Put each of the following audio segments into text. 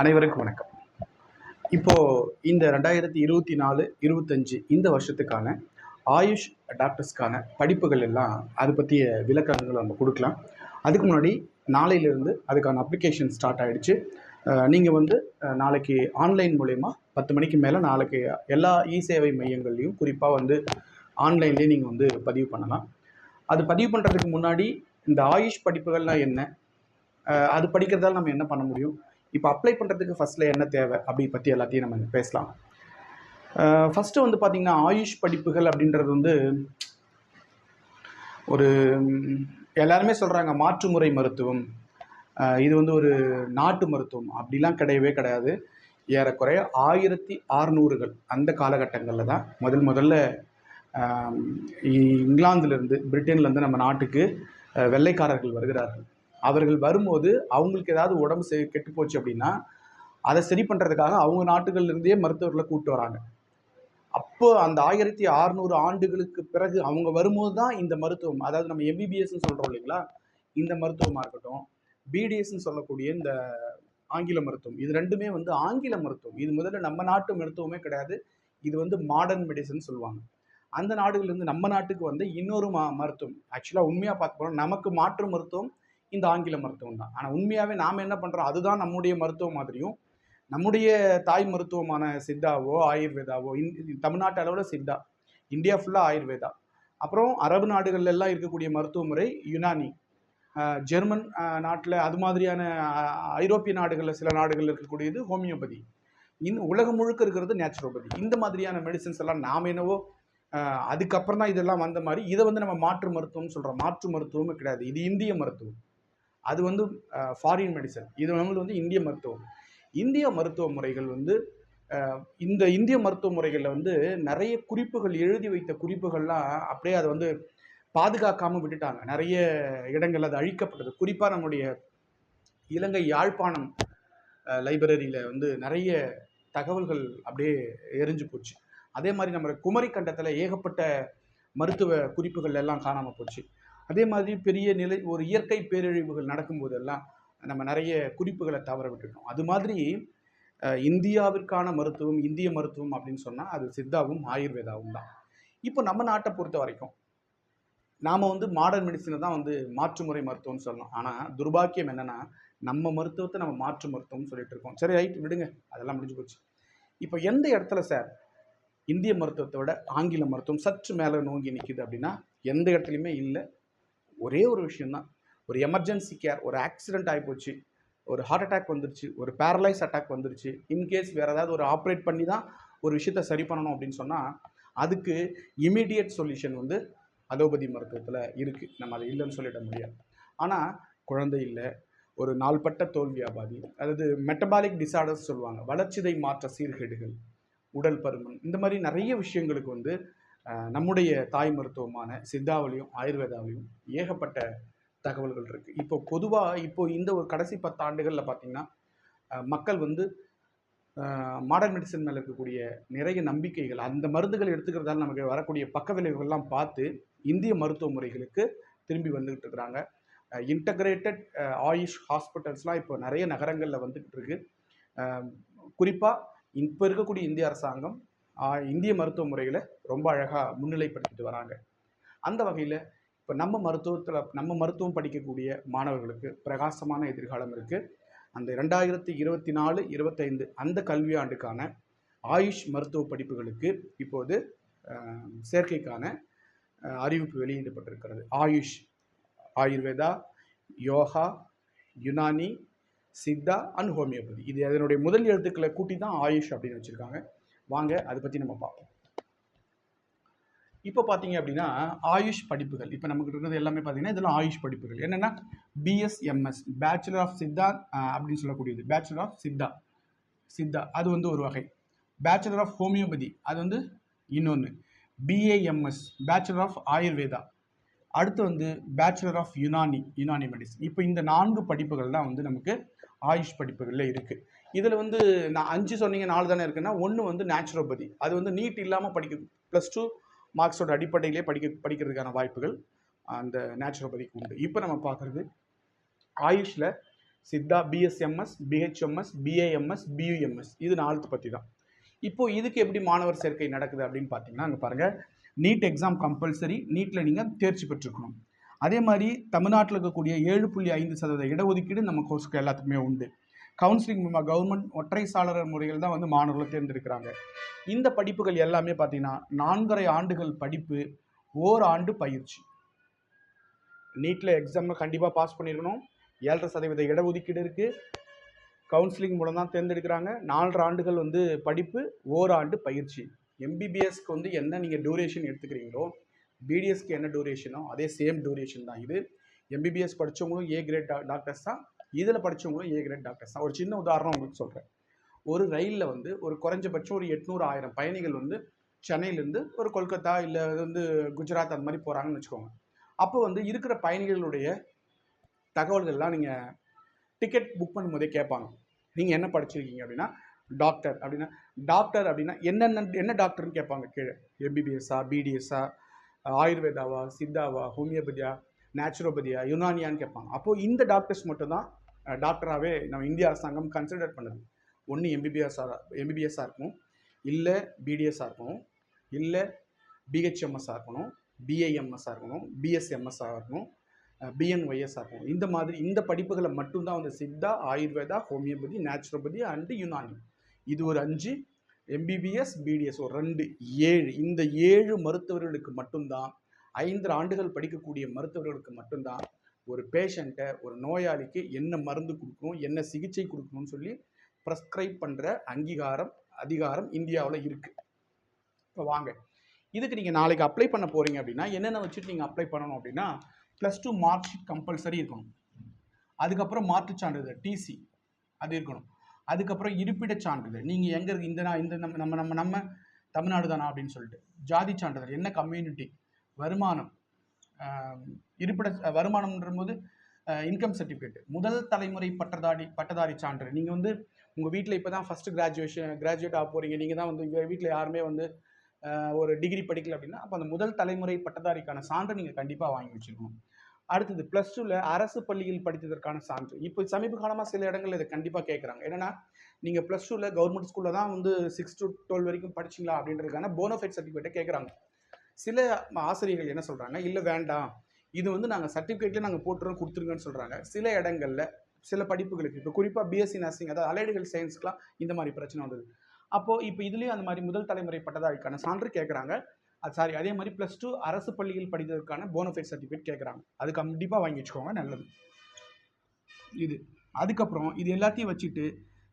அனைவருக்கும் வணக்கம். இப்போ இந்த ரெண்டாயிரத்தி இருபத்தி நாலு இருபத்தஞ்சு இந்த வருஷத்துக்கான ஆயுஷ் டாக்டர்ஸ்க்கான படிப்புகள் எல்லாம் அதை பற்றிய விளக்கங்கள் நம்ம கொடுக்கலாம். அதுக்கு முன்னாடி நாளையிலிருந்து அதுக்கான அப்ளிகேஷன் ஸ்டார்ட் ஆகிடுச்சு நீங்கள் வந்து நாளைக்கு ஆன்லைன் மூலயமா பத்து மணிக்கு மேலே நாளைக்கு எல்லா இ சேவை மையங்கள்லையும் குறிப்பாக வந்து ஆன்லைன்லேயே நீங்கள் வந்து பதிவு பண்ணலாம். அது பதிவு பண்ணுறதுக்கு முன்னாடி இந்த ஆயுஷ் படிப்புகள்லாம் என்ன? அது படிக்கிறதால நம்ம என்ன பண்ண முடியும்? இப்போ அப்ளை பண்ணுறதுக்கு ஃபஸ்ட்டில் என்ன தேவை? அப்படி பற்றி எல்லாத்தையும் நம்ம பேசலாம். ஃபஸ்ட்டு வந்து பார்த்திங்கன்னா ஆயுஷ் படிப்புகள் அப்படின்றது வந்து ஒரு எல்லாருமே சொல்கிறாங்க மாற்றுமுறை மருத்துவம். இது வந்து ஒரு நாட்டு மருத்துவம். அப்படிலாம் கிடையவே கிடையாது. ஏறக்குறைய ஆயிரத்தி அறநூறுகள் அந்த காலகட்டங்களில் தான் முதல் முதல்ல இ- இங்கிலாந்துலேருந்து பிரிட்டன்லேருந்து நம்ம நாட்டுக்கு வெள்ளைக்காரர்கள் வருகிறார்கள். அவர்கள் வரும்போது அவங்களுக்கு ஏதாவது உடம்பு செ கெட்டு போச்சு அப்படின்னா அதை சரி பண்ணுறதுக்காக அவங்க நாட்டுகள்லேருந்தே மருத்துவர்களை கூப்பிட்டு வராங்க. அப்போ அந்த ஆயிரத்தி அறநூறு ஆண்டுகளுக்கு பிறகு அவங்க வரும்போது தான் இந்த மருத்துவம் அதாவது நம்ம எம்பிபிஎஸ்ன்னு சொல்கிறோம் இல்லைங்களா? இந்த மருத்துவமாக இருக்கட்டும் பிடிஎஸ்ன்னு சொல்லக்கூடிய இந்த ஆங்கில மருத்துவம் இது ரெண்டுமே வந்து ஆங்கில மருத்துவம். இது முதல்ல நம்ம நாட்டு மருத்துவமே கிடையாது இது வந்து மாடர்ன் மெடிசன் சொல்லுவாங்க. அந்த நாடுகள்லேருந்து நம்ம நாட்டுக்கு வந்து இன்னொரு மா மருத்துவம் ஆக்சுவலாக உண்மையாக பார்க்க போனால் நமக்கு மாற்று மருத்துவம் இந்த ஆங்கில மருத்துவம் தான். ஆனால் உண்மையாகவே நாம் என்ன பண்ணுறோம் அதுதான் நம்முடைய மருத்துவம் மாதிரியும் நம்முடைய தாய் மருத்துவமான சித்தாவோ ஆயுர்வேதாவோ இந் தமிழ்நாட்டு அளவில் சித்தா. இந்தியா ஃபுல்லாக ஆயுர்வேதா. அப்புறம் அரபு நாடுகள்லாம் இருக்கக்கூடிய மருத்துவ முறை யுனானி. ஜெர்மன் நாட்டில் அது மாதிரியான ஐரோப்பிய நாடுகளில் சில நாடுகளில் இருக்கக்கூடியது ஹோமியோபதி. இந்த உலகம் முழுக்க இருக்கிறது நேச்சுரோபதி. இந்த மாதிரியான மெடிசன்ஸ் எல்லாம் நாம் என்னவோ அதுக்கப்புறம் தான் இதெல்லாம் வந்த மாதிரி இதை வந்து நம்ம மாற்று மருத்துவம்னு சொல்கிறோம் மாற்று மருத்துவமே கிடையாது. இது இந்திய மருத்துவம். அது வந்து ஃபாரின் மெடிசன் இது நம்மளுக்கு வந்து இந்திய மருத்துவம். இந்திய மருத்துவ முறைகள் வந்து இந்த இந்திய மருத்துவ முறைகளில் வந்து நிறைய குறிப்புகள் எழுதி வைத்த குறிப்புகள்லாம் அப்படியே அதை வந்து பாதுகாக்காமல் விட்டுட்டாங்க. நிறைய இடங்கள் அது அழிக்கப்பட்டது. குறிப்பாக நம்முடைய இலங்கை யாழ்ப்பாணம் லைப்ரரியில் வந்து நிறைய தகவல்கள் அப்படியே எரிஞ்சு போச்சு. அதே மாதிரி நம்ம குமரி கண்டத்தில் ஏகப்பட்ட மருத்துவ குறிப்புகள் எல்லாம் காணாமல் போச்சு. அதே மாதிரி பெரிய நிலை ஒரு இயற்கை பேரழிவுகள் நடக்கும்போதெல்லாம் நம்ம நிறைய குறிப்புகளை தவற விட்டுட்டோம். அது மாதிரி இந்தியாவிற்கான மருத்துவம் இந்திய மருத்துவம் அப்படின்னு சொன்னால் அது சித்தாவும் ஆயுர்வேதாவும் தான். இப்போ நம்ம நாட்டை பொறுத்த வரைக்கும் நாம் வந்து மாடர்ன் மெடிசனை தான் வந்து மாற்று முறை மருத்துவம்னு சொல்லணும். ஆனால் துர்பாக்கியம் என்னென்னா நம்ம மருத்துவத்தை நம்ம மாற்று மருத்துவம்னு சொல்லிட்டு இருக்கோம். சரி ரைட் விடுங்க. அதெல்லாம் முடிஞ்சு போச்சு. இப்போ எந்த இடத்துல சார் இந்திய மருத்துவத்தை விட ஆங்கில மருத்துவம் சற்று மேலே நோங்கி நிற்கிது அப்படின்னா எந்த இடத்துலையுமே இல்லை. ஒரே ஒரு விஷயந்தான் ஒரு எமர்ஜென்சி கேர் ஒரு ஆக்சிடென்ட் ஆகிப்போச்சு ஒரு ஹார்ட் அட்டாக் வந்துருச்சு ஒரு பேரலைஸ் அட்டாக் வந்துருச்சு இன்கேஸ் வேறு ஏதாவது ஒரு ஆப்ரேட் பண்ணி தான் ஒரு விஷயத்தை சரி பண்ணணும் அப்படின்னு சொன்னால் அதுக்கு இமீடியட் சொல்யூஷன் வந்து அலோபதி மருத்துவத்தில் இருக்குது நம்ம அதை இல்லைன்னு சொல்லிட முடியாது. ஆனால் குழந்தை இல்லை ஒரு நாள்பட்ட தோல் வியாபாரி அதாவது மெட்டபாலிக் டிசார்டர்ஸ் சொல்லுவாங்க வளர்ச்சிதை மாற்ற சீர்கேடுகள் உடல் பருமன் இந்த மாதிரி நிறைய விஷயங்களுக்கு வந்து நம்முடைய தாய் மருத்துவமான சித்தாவிலையும் ஆயுர்வேதாவிலையும் ஏகப்பட்ட தகவல்கள் இருக்குது இப்போ பொதுவாக இப்போ இந்த ஒரு கடைசி பத்து ஆண்டுகளில் பார்த்திங்கன்னா மக்கள் வந்து மாடர்ன் மெடிசன் மேலே இருக்கக்கூடிய நிறைய நம்பிக்கைகள் அந்த மருந்துகள் எடுத்துக்கிறதால நமக்கு வரக்கூடிய பக்க விளைவுகள்லாம் பார்த்து இந்திய மருத்துவ முறைகளுக்கு திரும்பி வந்துக்கிட்டு இருக்கிறாங்க. இன்டகிரேட்டட் ஆயுஷ் ஹாஸ்பிட்டல்ஸ்லாம் இப்போ நிறைய நகரங்களில் வந்துக்கிட்டு இருக்கு. குறிப்பாக இப்போ இருக்கக்கூடிய இந்திய அரசாங்கம் இந்திய மருத்துவ முறைகளை ரொம்ப அழகாக முன்னிலைப்படுத்திட்டு வராங்க. அந்த வகையில் இப்போ நம்ம மருத்துவத்தில் நம்ம மருத்துவம் படிக்கக்கூடிய மாணவர்களுக்கு பிரகாசமான எதிர்காலம் இருக்குது அந்த ரெண்டாயிரத்தி இருபத்தி நாலு இருபத்தைந்து அந்த கல்வியாண்டுக்கான ஆயுஷ் மருத்துவ படிப்புகளுக்கு இப்போது சேர்க்கைக்கான அறிவிப்பு வெளியிடப்பட்டிருக்கிறது. AYUSH Ayurveda yoga Unani Siddha and homeopathy. இது அதனுடைய முதல் எழுத்துக்களை கூட்டி தான் ஆயுஷ் அப்படின்னு வச்சுருக்காங்க. வாங்க அதை பற்றி நம்ம பார்ப்போம். இப்போ பார்த்தீங்க அப்படின்னா ஆயுஷ் படிப்புகள். இப்போ நமக்கு இருக்கிறது எல்லாமே பார்த்தீங்கன்னா இதெல்லாம் ஆயுஷ் படிப்புகள். என்னென்னா பிஎஸ்எம்எஸ் பேச்சுலர் ஆஃப் சித்தா அப்படின்னு சொல்லக்கூடியது. பேச்சுலர் ஆஃப் சித்தா சித்தா அது வந்து ஒரு வகை. பேச்சுலர் ஆஃப் ஹோமியோபதி அது வந்து இன்னொன்று பிஏஎம்எஸ் பேச்சுலர் ஆஃப் ஆயுர்வேதா அடுத்து வந்து bachelor of Unani Unani medicine இப்போ இந்த நான்கு படிப்புகள் தான் வந்து நமக்கு ஆயுஷ் படிப்புகளில் இருக்குது இதில் வந்து நான் அஞ்சு சொன்னீங்க நாலு தானே இருக்குன்னா ஒன்று வந்து நேச்சுரோபதி அது வந்து நீட் இல்லாமல் படிக்க ப்ளஸ் டூ மார்க்ஸோட அடிப்படையிலே படிக்க படிக்கிறதுக்கான வாய்ப்புகள் அந்த நேச்சுரோபதிக்கு உண்டு. இப்போ நம்ம பார்க்குறது ஆயுஷில் Siddha BSMS BHMS BAMS BUMS இது நாலு பற்றி தான் இப்போது இதுக்கு எப்படி மாணவர் சேர்க்கை நடக்குது அப்படின்னு பார்த்தீங்கன்னா அங்கே பாருங்கள் நீட் எக்ஸாம் கம்பல்சரி நீட்டில் நீங்கள் தேர்ச்சி பெற்றுக்கணும் அதே மாதிரி தமிழ்நாட்டில் இருக்கக்கூடிய ஏழு புள்ளி ஐந்து சதவீத இடஒதுக்கீடு நம்ம கோர்ஸுக்கு எல்லாத்துக்குமே உண்டு. கவுன்சிலிங் மூலமாக கவர்மெண்ட் ஒற்றை சாளர முறையில் தான் வந்து மாணவர்களை தேர்ந்தெடுக்கிறாங்க. இந்த படிப்புகள் எல்லாமே பார்த்தீங்கன்னா நான்கரை ஆண்டுகள் படிப்பு ஓராண்டு பயிற்சி. நீட்டில் எக்ஸாமில் கண்டிப்பாக பாஸ் பண்ணியிருக்கணும் ஏழரை சதவீத இடஒதுக்கீடு இருக்குது கவுன்சிலிங் மூலம் தான் தேர்ந்தெடுக்கிறாங்க. நாலரை ஆண்டுகள் வந்து படிப்பு ஓராண்டு பயிற்சி. எம்பிபிஎஸ்க்கு வந்து என்ன நீங்கள் டியூரேஷன் எடுத்துக்கிறீங்களோ பிடிஎஸ்க்கு என்ன டூரேஷனோ அதே சேம் டூரேஷன் தான் இது. எம்பிபிஎஸ் படித்தவங்களும் ஏ கிரேட் டாக்டர்ஸ் தான். இதில் படித்தவங்களும் ஏ கிரேட் டாக்டர்ஸ் தான். ஒரு சின்ன உதாரணம் உங்களுக்கு சொல்கிறேன் ஒரு ரயிலில் வந்து ஒரு குறைஞ்சபட்சம் ஒரு எட்நூறு ஆயிரம் பயணிகள் வந்து சென்னையிலேருந்து ஒரு கொல்கத்தா இல்லை வந்து குஜராத் அந்த மாதிரி போகிறாங்கன்னு வச்சுக்கோங்க. அப்போ வந்து இருக்கிற பயணிகளுடைய தகவல்கள்லாம் நீங்கள் டிக்கெட் புக் பண்ணும்போதே கேட்பாங்க. நீங்கள் என்ன படிச்சிருக்கீங்க அப்படின்னா டாக்டர் அப்படின்னா டாக்டர் அப்படின்னா என்னென்ன என்ன டாக்டர்னு கேட்பாங்க கீழே. எம்பிபிஎஸ்ஸா பிடிஎஸ்ஸா ஆயுர்வேதாவா சித்தாவா ஹோமியோபதியா நேச்சுரோபதியா யுனானியான்னு கேட்பாங்க. அப்போது இந்த டாக்டர்ஸ் மட்டும்தான் டாக்டராகவே நம்ம இந்திய அரசாங்கம் கன்சிடர் பண்ணுது. ஒன்று எம்பிபிஎஸ்ஸாக எம்பிபிஎஸ்ஸாக இருக்கணும் இல்லை பிடிஎஸ்ஸாக இருக்கணும் இல்லை பிஹெச்எம்எஸ்ஸாக இருக்கணும் பிஏஎம்எஸ்ஸாக இருக்கணும் பிஎஸ்எம்எஸ்ஸாக இருக்கணும் பிஎன்ஒய்எஸ்ஸாக இருக்கணும். இந்த மாதிரி இந்த படிப்புகளை மட்டும்தான் வந்து Siddha Ayurveda homeopathy naturopathy and Unani. இது ஒரு அஞ்சு எம்பிபிஎஸ் பிடிஎஸ் ஒரு ரெண்டு ஏழு. இந்த ஏழு மருத்துவர்களுக்கு மட்டும்தான் ஐந்து ஆண்டுகள் படிக்கக்கூடிய மருத்துவர்களுக்கு மட்டும்தான் ஒரு பேஷண்ட்டை ஒரு நோயாளிக்கு என்ன மருந்து கொடுக்கணும் என்ன சிகிச்சை கொடுக்கணும்னு சொல்லி ப்ரெஸ்கிரைப் பண்ணுற அங்கீகாரம் அதிகாரம் இந்தியாவில் இருக்குது இப்போ வாங்க. இதுக்கு நீங்கள் நாளைக்கு அப்ளை பண்ண போகிறீங்க அப்படின்னா என்னென்ன வச்சுட்டு நீங்கள் அப்ளை பண்ணணும் அப்படின்னா plus two mark sheet compulsory இருக்கணும். அதுக்கப்புறம் மாற்றுச் சான்றிதழ் டிசி அது இருக்கணும். அதுக்கப்புறம் இருப்பிடச் சான்றிதழ். நீங்கள் எங்கே இருக்கு? இந்த நான் இந்த நம்ம நம்ம நம்ம நம்ம தமிழ்நாடு தானா அப்படின்னு சொல்லிட்டு. ஜாதி சான்றிதழ். என்ன கம்யூனிட்டி வருமானம். இருப்பிட வருமானம்ன்ற போது இன்கம் சர்டிஃபிகேட் முதல் தலைமுறை பட்டதாரி பட்டதாரி சான்று. நீங்கள் வந்து உங்கள் வீட்டில் இப்போ தான் ஃபஸ்ட்டு கிராஜுவேஷன் கிராஜுவேட் ஆக போகிறீங்க நீங்கள் தான் வந்து உங்கள் வீட்டில் யாருமே வந்து ஒரு டிகிரி படிக்கல அப்படின்னா அப்போ அந்த முதல் தலைமுறை பட்டதாரிக்கான சான்று நீங்கள் கண்டிப்பாக வாங்கி வச்சுக்கணும் அடுத்தது ப்ளஸ் டூவில் அரசு பள்ளியில் படித்ததற்கான சான்று. இப்போ சமீப காலமாக சில இடங்களில் இதை கண்டிப்பாக கேட்குறாங்க. என்னென்னா நீங்கள் ப்ளஸ் டூவில் கவர்மெண்ட் ஸ்கூலில் தான் வந்து சிக்ஸ் டு டுவெல் வரைக்கும் படிச்சிங்களா அப்படின்றதுக்கான போனோஃபைட் சர்டிஃபிகேட்டை கேட்குறாங்க. சில ஆசிரியர்கள் என்ன சொல்கிறாங்க இல்லை வேண்டாம். இது வந்து நாங்கள் சர்டிஃபிகேட்டில் நாங்கள் போட்டுறோம் கொடுத்துருங்கன்னு சொல்கிறாங்க சில இடங்களில் சில படிப்புகளுக்கு இப்போ குறிப்பாக பிஎஸ்சி நர்சிங் அதாவது அலைடுகள் சயின்ஸ்க்குலாம் இந்த மாதிரி பிரச்சனை வந்தது. அப்போது இப்போ இதுலேயும் அந்த மாதிரி முதல் தலைமுறை பட்டதாரிக்கான சான்று கேட்குறாங்க. சாரி அதே மாதிரி ப்ளஸ் டூ அரசு பள்ளியில் படித்ததற்கான போனஃபைட் சர்டிஃபிகேட் கேட்குறாங்க. அது கண்டிப்பாக வாங்கி வச்சுக்கோங்க நல்லது. இது. அதுக்கப்புறம் இது எல்லாத்தையும் வச்சுட்டு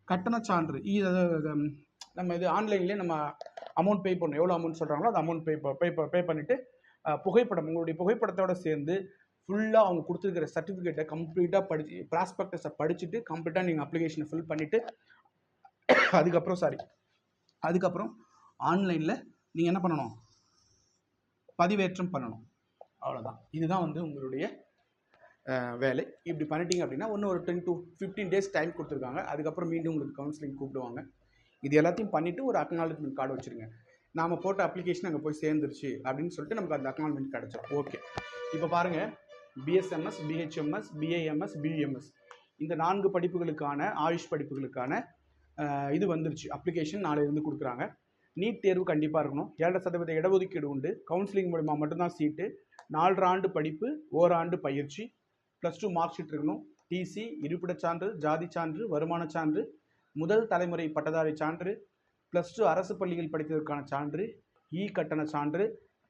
கட்டணச் சான்று இது நம்ம இது ஆன்லைன்லேயே நம்ம அமௌண்ட் பே பண்ணணும் எவ்வளோ அமௌண்ட் சொல்கிறாங்களோ அந்த அமௌண்ட் பே பே பே பண்ணிவிட்டு புகைப்படம் உங்களுடைய புகைப்படத்தோடு சேர்ந்து ஃபுல்லாக அவங்க கொடுத்துருக்கிற சர்டிஃபிகேட்டை கம்ப்ளீட்டாக படிச்சு ப்ராஸ்பெக்டஸை படிச்சுட்டு கம்ப்ளீட்டாக நீங்கள் அப்ளிகேஷனை ஃபில் பண்ணிவிட்டு அதுக்கப்புறம் சாரி அதுக்கப்புறம் ஆன்லைனில் நீங்கள் என்ன பண்ணணும்? பதிவேற்றம் பண்ணணும். அவ்வளோதான் இதுதான் வந்து உங்களுடைய வேலை. இப்படி பண்ணிட்டீங்க அப்படின்னா ஒன்று ஒரு ten to fifteen days time கொடுத்துருக்காங்க. அதுக்கப்புறம் மீண்டும் உங்களுக்கு கவுன்சிலிங் கூப்பிடுவாங்க. இது எல்லாத்தையும் பண்ணிவிட்டு ஒரு அக்னாலஜ்மெண்ட் கார்டு வச்சுருங்க. நாம் போட்ட அப்ளிகேஷன் அங்கே போய் சேர்ந்துருச்சு அப்படின்னு சொல்லிட்டு நமக்கு அந்த அக்னாலஜ்மெண்ட் கிடச்சிடும் ஓகே இப்போ பாருங்கள் பிஎஸ்எம்எஸ் பிஹெச்எம்எஸ் பிஏஎம்எஸ் பிஎம்எஸ் இந்த நான்கு படிப்புகளுக்கான ஆயுஷ் படிப்புகளுக்கான இது வந்துருச்சு. அப்ளிகேஷன் நாளையிலேருந்து கொடுக்குறாங்க. நீட் தேர்வு கண்டிப்பாக இருக்கணும். ஏழரை சதவீத இடஒதுக்கீடு உண்டு. கவுன்சிலிங் மூலிமா மட்டும்தான் சீட்டு. நாலரை ஆண்டு படிப்பு ஓராண்டு பயிற்சி ப்ளஸ் டூ மார்க் ஷீட் இருக்கணும். டிசி இருப்பிடச் சான்று ஜாதி சான்று வருமான சான்று முதல் தலைமுறை பட்டதாரி சான்று ப்ளஸ் டூ அரசு பள்ளியில் படித்ததற்கான சான்று இ கட்டண சான்று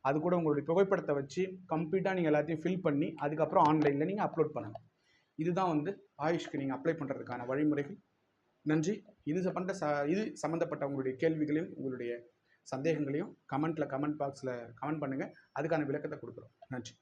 அது கூட உங்களுடைய புகைப்படத்தை வச்சு கம்ப்ளீட்டாக நீங்கள் எல்லாத்தையும் ஃபில் பண்ணி அதுக்கப்புறம் ஆன்லைனில் நீங்கள் அப்லோட் பண்ணணும் இதுதான் வந்து ஆயுஷ்க்கு நீங்கள் அப்ளை பண்ணுறதுக்கான வழிமுறைகள். நன்றி. இது பண்ணுற ச இது சம்மந்தப்பட்ட உங்களுடைய கேள்விகளையும் உங்களுடைய சந்தேகங்களையும் கமெண்ட்டில் கமெண்ட் பாக்ஸில் கமெண்ட் பண்ணுங்கள் அதுக்கான விளக்கத்தை கொடுக்குறோம். நன்றி.